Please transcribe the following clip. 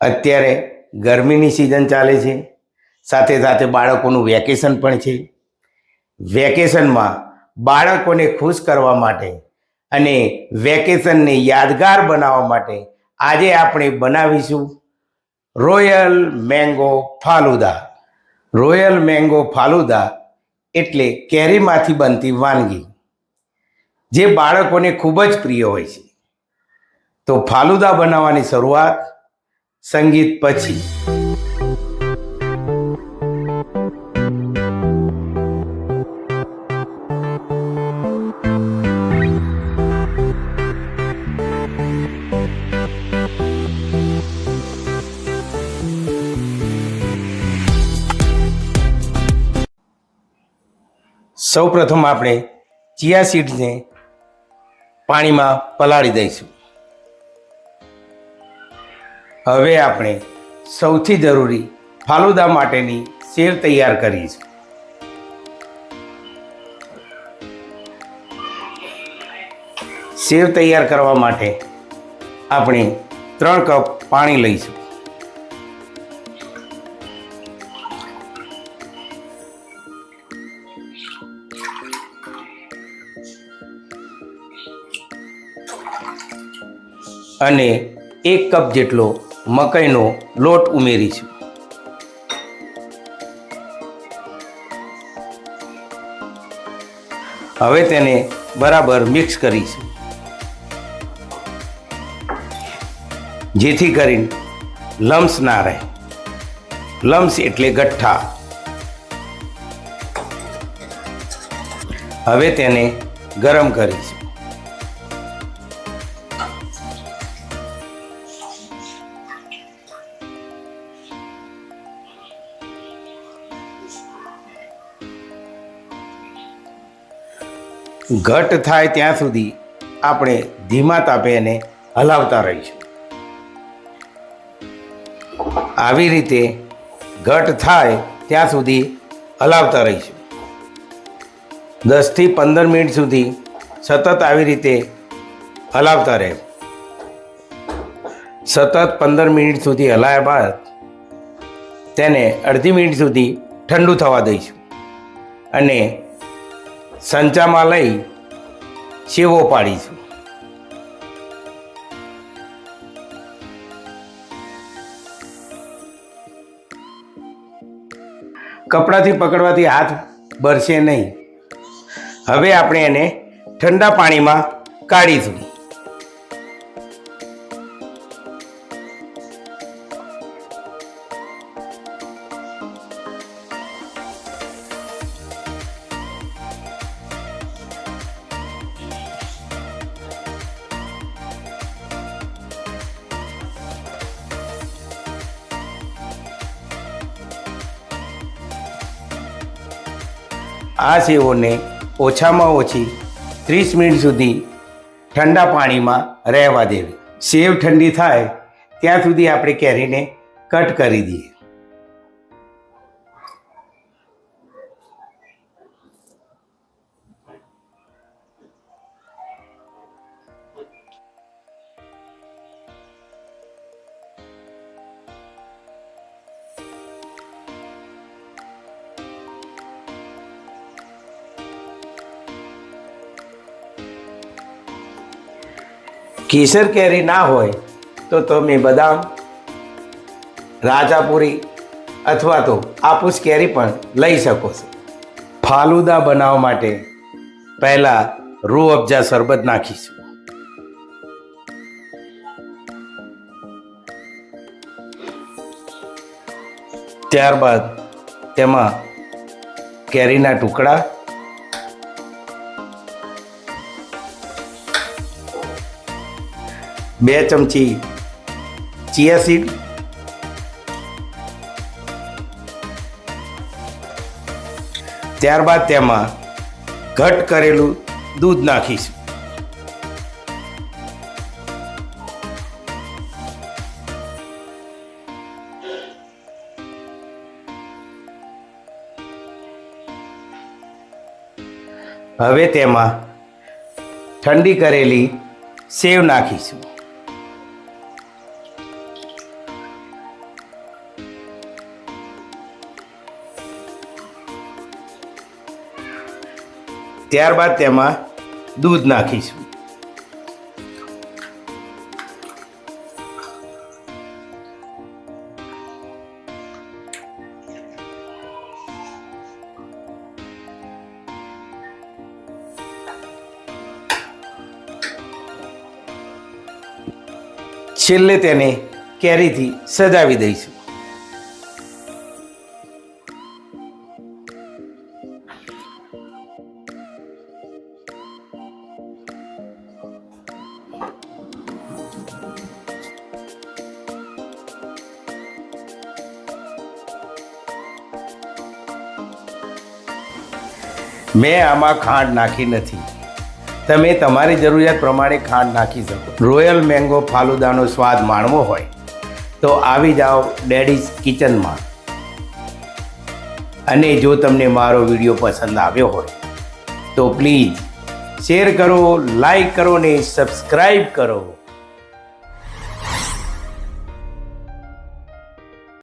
અત્યારે ગરમીની સિઝન ચાલે છે. સાથે સાથે બાળકોનું વેકેશન પણ છે. વેકેશનમાં બાળકોને ખુશ કરવા માટે અને વેકેશનને યાદગાર બનાવવા માટે આજે આપણે બનાવીશું royal mango falooda royal mango falooda એટલે કેરીમાંથી બનતી વાનગી, જે બાળકોને ખૂબ જ પ્રિય હોય છે. તો ફાલુદા બનાવવાની શરૂઆત સંગીત પછી. સૌ પ્રથમ આપણે ચિયા સીડ્સને પાણીમાં પલાળી દઈશું. હવે આપણે સૌથી જરૂરી ફાલુદા માટેની સેવ તૈયાર કરીશું. સેવ તૈયાર કરવા માટે આપણે ત્રણ કપ પાણી લઈશું. અને એક કપ જેટલો મકાઈનો લોટ ઉમેરીશું હવે તેને બરાબર મિક્સ કરીશું. જેથી કરીને લમ્સ ના રહે. લમ્સ એટલે ગઠ્ઠા. હવે તેને ગરમ કરીશું. ઘટ થાય ત્યાં સુધી આપણે ધીમા તાપે એને હલાવતા રહીશું. આવી રીતે ઘટ થાય ત્યાં સુધી હલાવતા રહીશું. દસથી પંદર મિનિટ સુધી સતત આવી રીતે હલાવતા રહે સતત પંદર મિનિટ સુધી હલાવ્યા બાદ તેને અડધી મિનિટ સુધી ઠંડુ થવા દઈશું. અને સંચામાં લઈ સેવો પાડીશું કપડાથી પકડવાથી હાથ બરશે નહીં. હવે આપણે એને ઠંડા પાણીમાં કાઢીશું. આ સેવોને ઓછામાં ઓછી ત્રીસ મિનિટ સુધી ઠંડા પાણીમાં રહેવા દેવી. સેવ ઠંડી થાય, ત્યાં સુધી આપણે કેરીને કટ કરી દઈએ. કેસર કેરી ના હોય તો તમે બદામ, રાજાપુરી અથવા તો આપુસ કેરી પણ લઈ શકો છો. ફાલુદા બનાવવા માટે પહેલાં રૂ અબજા શરબત નાખીશું. ત્યારબાદ તેમાં કેરીના ટુકડા બે ચમચી ચિયા સીડ, ત્યારબાદ તેમાં ઘટ કરેલું દૂધ નાખીશું. હવે તેમાં ઠંડી કરેલી સેવ નાખીશું. ત્યારબાદ તેમાં દૂધ નાખીશું. છેલ્લે તેને કેરીથી સજાવી દઈશું. મેં આમાં ખાંડ નાખી નથી. તમે તમારી જરૂરિયાત પ્રમાણે ખાંડ નાખી શકો. રોયલ મેંગો ફાલુદાનો સ્વાદ માણવો હોય, તો આવી જાઓ ડેડીઝ કિચનમાં. અને જો તમને મારો વીડિયો પસંદ આવ્યો હોય, તો પ્લીઝ શેર કરો, લાઈક કરો ને સબસ્ક્રાઈબ કરો.